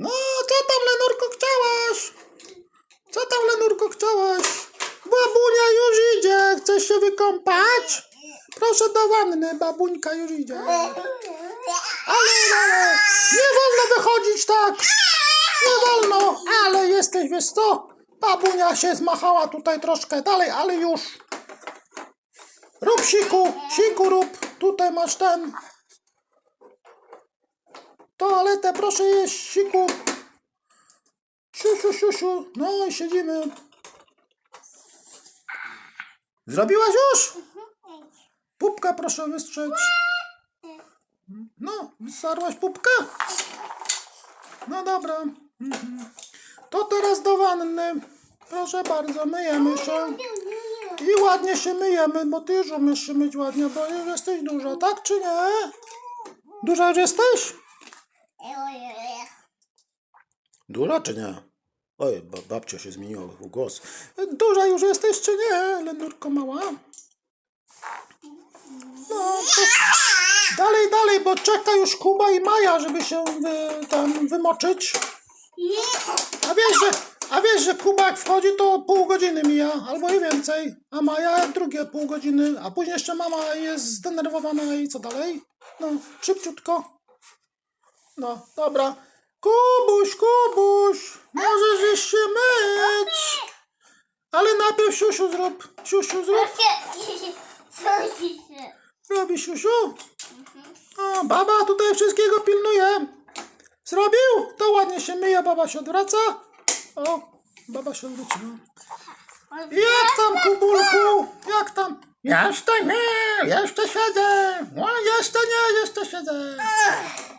No, co tam, Lenurko, chciałaś? Co tam, Lenurko, chciałaś? Babunia już idzie, chcesz się wykąpać? Proszę do wanny, babuńka już idzie. Ale, ale, nie wolno wychodzić tak. Nie wolno, ale jesteś, wiesz co? Babunia się zmachała tutaj troszkę dalej, ale już. Rób siku, siku rób. Tutaj masz ten. Toaletę, proszę jeść, siku. Siu, siu, siu, siu. No i siedzimy. Zrobiłaś już? Pupkę proszę wystrzeć. No, wysarłaś pupkę? No dobra. To teraz do wanny. Proszę bardzo, myjemy się. I ładnie się myjemy, bo ty już umiesz się myć ładnie, bo już jesteś duża, tak czy nie? Duża już jesteś? Duża czy nie? Oj, ba- babcia się zmieniła w głos. Duża już jesteś czy nie, Lenurko mała? No, dalej, dalej, bo czeka już Kuba i Maja, żeby się wy, tam wymoczyć. A wiesz, że, a wiesz, że Kuba jak wchodzi, to pół godziny mija, albo i więcej. A Maja drugie pół godziny, a później jeszcze mama jest zdenerwowana i co dalej? No, szybciutko. No, dobra. Kubuś, Kubuś, możesz się myć. Ale najpierw siusiu zrób. Siusiu zrób. Robi siusiu. O, baba tutaj wszystkiego pilnuje. Zrobił? To ładnie się myje, baba się odwraca. O, baba się odwróciła. Jak tam, Kubulku? Jak tam? Jeszcze nie, jeszcze siedzę. No, jeszcze nie, jeszcze siedzę.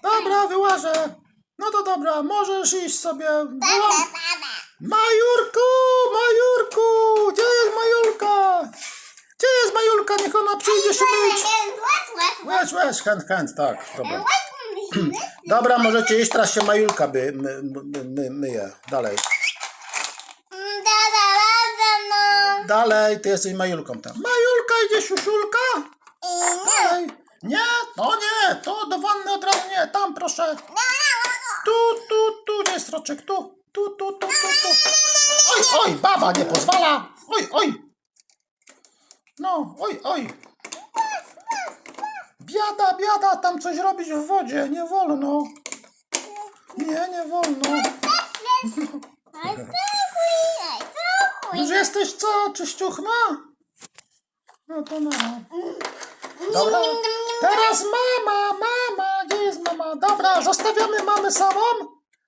Dobra, wyłażę. No to dobra, możesz iść sobie. Wyłam... Majurku, Majurku, gdzie jest Majulka? Gdzie jest Majulka? Niech ona przyjdzie się myć. Łez, łez, chęt, chęt, tak, dobra. Dobra, możecie iść, teraz się Majulka by, my, my, my, myje. Dalej. Dalej, ty jesteś Majulką tam. Majulka, idzie siusiulka? Dalej. Nie, to nie, to do wanny od razu nie, tam proszę. Tu, tu, tu, gdzie jest roczek, tu, tu, tu, tu, tu, tu. Oj, oj, baba nie pozwala. Oj, oj. No, oj, oj. Biada, biada, tam coś robić w wodzie, nie wolno. Nie, nie wolno. Już jesteś co, czyściuchna? No to mama. Dobra, teraz mama, mama, gdzie jest mama? Dobra, zostawiamy mamę samą,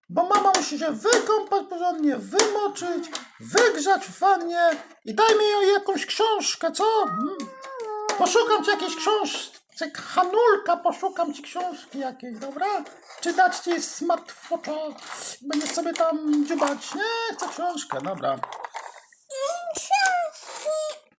bo mama musi się wykąpać porządnie, wymoczyć, wygrzać w wannie i dajmy jej jakąś książkę, co? Mm. Poszukam ci jakiejś książki, Hanulka, poszukam ci książki jakiejś, dobra? Czy dać ci smartfota? Będziesz sobie tam dziubać? Nie, chcę książkę, dobra.